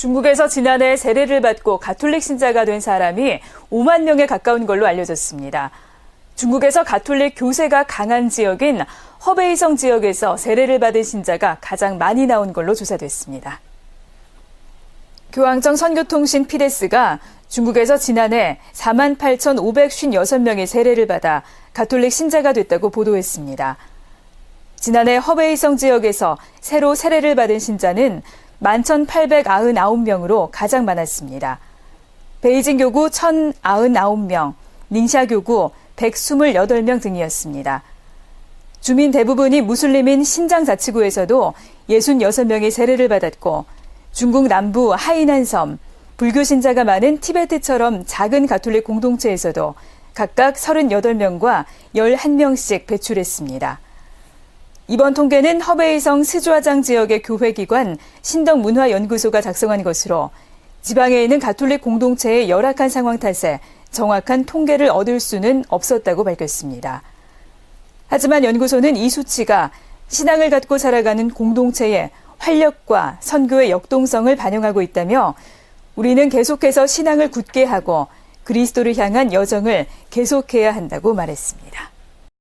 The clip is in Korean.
중국에서 지난해 세례를 받고 가톨릭 신자가 된 사람이 5만 명에 가까운 걸로 알려졌습니다. 중국에서 가톨릭 교세가 강한 지역인 허베이성 지역에서 세례를 받은 신자가 가장 많이 나온 걸로 조사됐습니다. 교황청 선교통신 피데스가 중국에서 지난해 4만 8,556명의 세례를 받아 가톨릭 신자가 됐다고 보도했습니다. 지난해 허베이성 지역에서 새로 세례를 받은 신자는 11,899명으로 가장 많았습니다. 베이징 교구 1,099명, 닝샤 교구 128명 등이었습니다. 주민 대부분이 무슬림인 신장 자치구에서도 66명이 세례를 받았고 중국 남부 하이난 섬, 불교 신자가 많은 티베트처럼 작은 가톨릭 공동체에서도 각각 38명과 11명씩 배출했습니다. 이번 통계는 허베이성 스주화장 지역의 교회기관 신덕문화연구소가 작성한 것으로 지방에 있는 가톨릭 공동체의 열악한 상황 탓에 정확한 통계를 얻을 수는 없었다고 밝혔습니다. 하지만 연구소는 이 수치가 신앙을 갖고 살아가는 공동체의 활력과 선교의 역동성을 반영하고 있다며 우리는 계속해서 신앙을 굳게 하고 그리스도를 향한 여정을 계속해야 한다고 말했습니다.